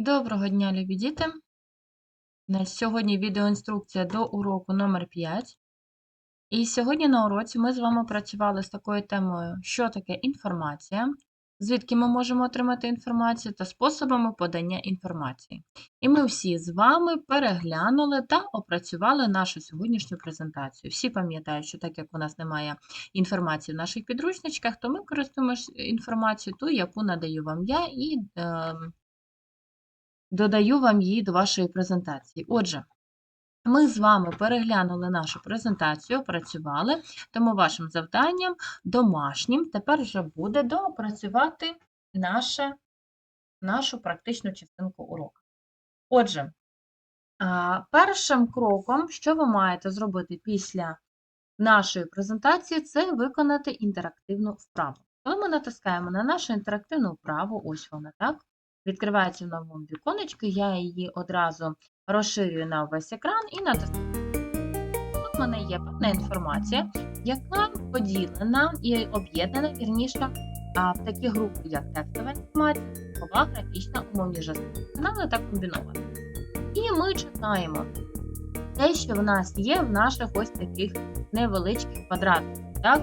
Доброго дня, любі діти! На сьогодні відеоінструкція до уроку номер 5. І сьогодні на уроці ми з вами працювали з такою темою, що таке інформація, звідки ми можемо отримати інформацію та способами подання інформації. І ми всі з вами переглянули та опрацювали нашу сьогоднішню презентацію. Всі пам'ятають, що так як у нас немає інформації в наших підручничках, то ми користуємося інформацією, ту, яку надаю вам я, і е, додаю вам її до вашої презентації. Отже, ми з вами переглянули нашу презентацію, опрацювали, тому вашим завданням домашнім тепер вже буде доопрацювати наше, нашу практичну частинку уроку. Отже, першим кроком, що ви маєте зробити після нашої презентації, це виконати інтерактивну вправу. Коли ми натискаємо на нашу інтерактивну вправу, ось вона, так? Відкривається в новому віконечку, я її одразу розширюю на весь екран і натискаю. Тут в мене є певна інформація, яка поділена і об'єднана вірніше в такі групи, як текстова інформація, звукова, графічна, умовні жестами та комбінована. І ми читаємо те, що в нас є в наших ось таких невеличких квадратах. Так?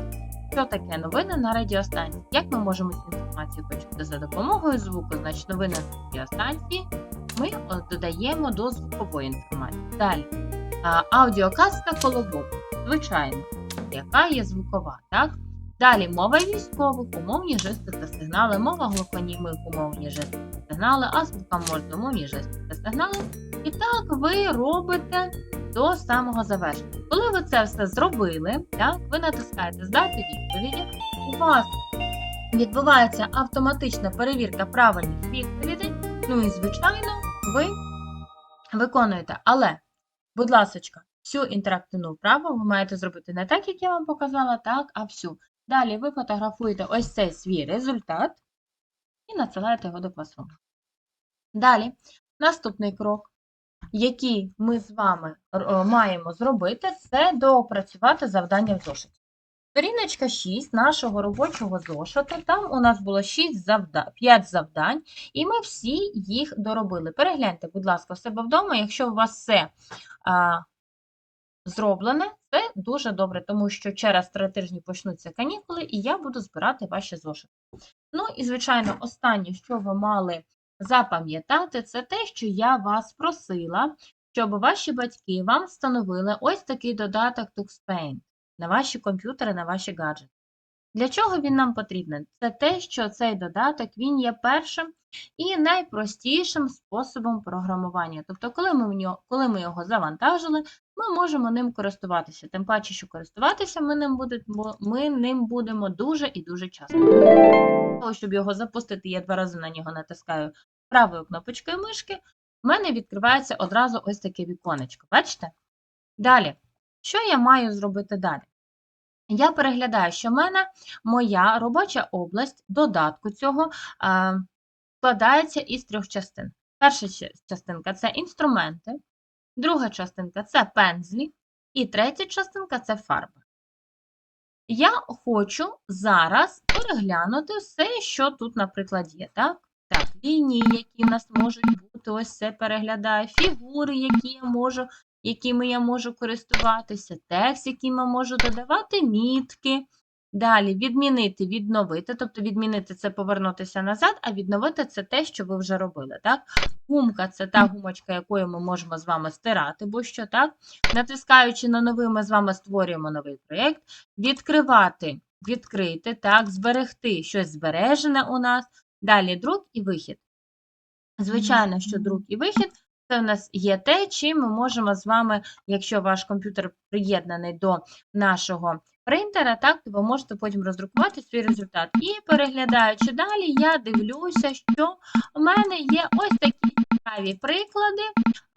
Що таке новини на радіостанції? Як ми можемо інформацію почути за допомогою звуку? Значить, новини радіостанції ми е, додаємо до звукової інформації. Далі аудіоказка колобок, звичайно, яка є звукова. так? Далі мова військових, умовні жести та сигнали, мова глухонімих, умовні жести та сигнали, азбука морзе, умовні жести та сигнали. І так ви робите до самого завершення. Коли ви це все зробили, так, ви натискаєте Здати відповіді, у вас відбувається автоматична перевірка правильних відповідей. Ну і, звичайно, ви виконуєте. Але, будь ласка, всю інтерактивну вправу ви маєте зробити не так, як я вам показала, так, а всю. Далі ви фотографуєте ось цей свій результат і надсилаєте його до класу. Далі, наступний крок який ми з вами е, маємо зробити, це доопрацювати завдання в зошиті. Сторіночка 6 нашого робочого зошиту, там у нас було 6 завдань, 5 завдань, і ми всі їх доробили. Перегляньте, будь ласка, в себе вдома, якщо у вас все а, зроблене, це дуже добре, тому що через 3 тижні почнуться канікули, і я буду збирати ваші зошити. Ну і, звичайно, останнє, що ви мали запам'ятати, це те, що я вас просила, щоб ваші батьки вам встановили ось такий додаток TuxPaint на ваші комп'ютери, на ваші гаджети. Для чого він нам потрібен? Це те, що цей додаток він є першим і найпростішим способом програмування. Тобто, коли ми, в нього, коли ми його завантажили, ми можемо ним користуватися. Тим паче, що користуватися ми ним, будемо, ми ним будемо дуже і дуже часто. Для того, щоб його запустити, я два рази на нього натискаю правою кнопочкою мишки, в мене відкривається одразу ось таке віконечко. Бачите? Далі, що я маю зробити далі? Я переглядаю, що в мене моя робоча область додатку цього е, складається із трьох частин. Перша частинка це інструменти, друга частинка це пензлі, і третя частинка це фарби. Я хочу зараз переглянути все, що тут, наприклад, є. Так, Так, лінії, які в нас можуть бути, ось це переглядаю, фігури, які я можу якими я можу користуватися, текст, яким я можу додавати мітки. Далі відмінити, відновити, тобто відмінити це повернутися назад, а відновити це те, що ви вже робили. так? Гумка це та гумочка, якою ми можемо з вами стирати, бо що так. Натискаючи на новий, ми з вами створюємо новий проєкт. Відкривати, відкрити, так, зберегти щось збережене у нас. Далі друк і вихід. Звичайно, що друк і вихід це в нас є те, чим ми можемо з вами, якщо ваш комп'ютер приєднаний до нашого принтера, так, то ви можете потім роздрукувати свій результат. І переглядаючи далі, я дивлюся, що у мене є ось такі цікаві приклади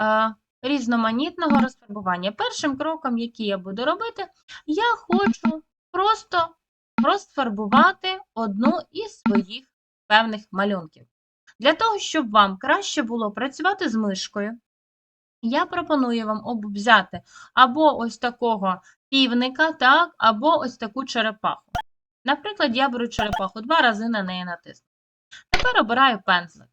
е, різноманітного розфарбування. Першим кроком, який я буду робити, я хочу просто розфарбувати одну із своїх певних малюнків. Для того, щоб вам краще було працювати з мишкою, я пропоную вам взяти або ось такого півника, так, або ось таку черепаху. Наприклад, я беру черепаху, два рази на неї натисну. Тепер обираю пензлик.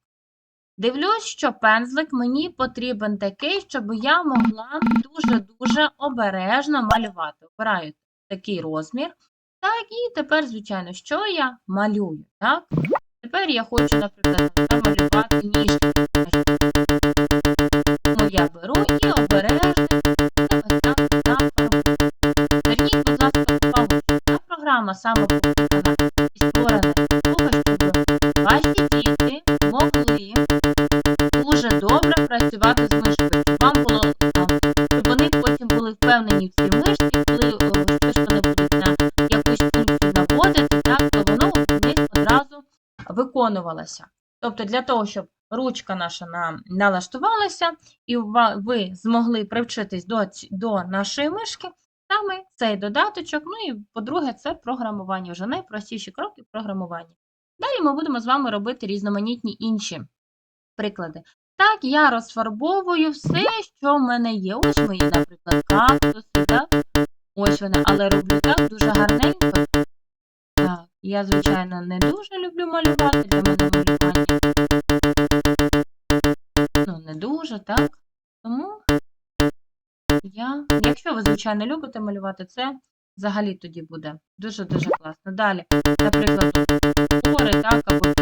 Дивлюсь, що пензлик мені потрібен такий, щоб я могла дуже-дуже обережно малювати. Обираю такий розмір. Так, і тепер, звичайно, що я малюю. Так? Тепер я хочу, наприклад, намалювати ніжки. Тому я беру і обережно ця програма саме побудована і створена того, щоб ваші діти могли дуже добре працювати з мишкою, виконувалося. Тобто для того, щоб ручка наша налаштувалася, і ви змогли привчитись до, до нашої мишки, саме цей додаточок. Ну і по-друге, це програмування, вже найпростіші кроки програмування. Далі ми будемо з вами робити різноманітні інші приклади. Так, я розфарбовую все, що в мене є. Ось мої, наприклад, кактуси, так? Ось вони, але роблю так дуже гарненько. Я, звичайно, не дуже люблю малювати, для мене малювання. Ну, не дуже, так? Тому я, якщо ви, звичайно, любите малювати, це взагалі тоді буде дуже-дуже класно. Далі, наприклад, гори, так, або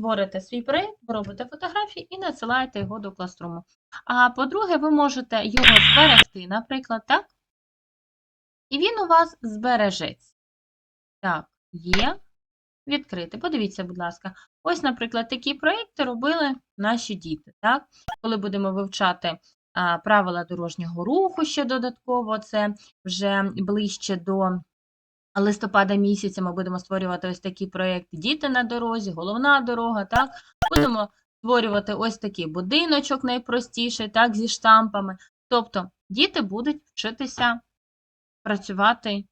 створите свій проєкт, робите фотографії і надсилаєте його до класруму. А по-друге, ви можете його зберегти, наприклад, так? І він у вас збережеться. Так, є. Відкрити. Подивіться, будь ласка. Ось, наприклад, такі проєкти робили наші діти. Так? Коли будемо вивчати а, правила дорожнього руху ще додатково, це вже ближче до листопада місяця ми будемо створювати ось такі проєкти Діти на дорозі, головна дорога. Так? Будемо створювати ось такий будиночок найпростіший, так, зі штампами. Тобто діти будуть вчитися працювати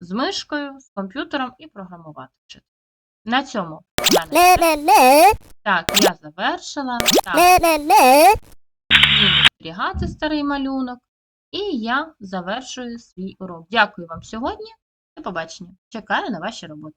з мишкою, з комп'ютером і програмувати вчити. На цьому так, я завершила. Так, старий малюнок. І я завершую свій урок. Дякую вам сьогодні. Побачення. Чекаю на ваші роботи.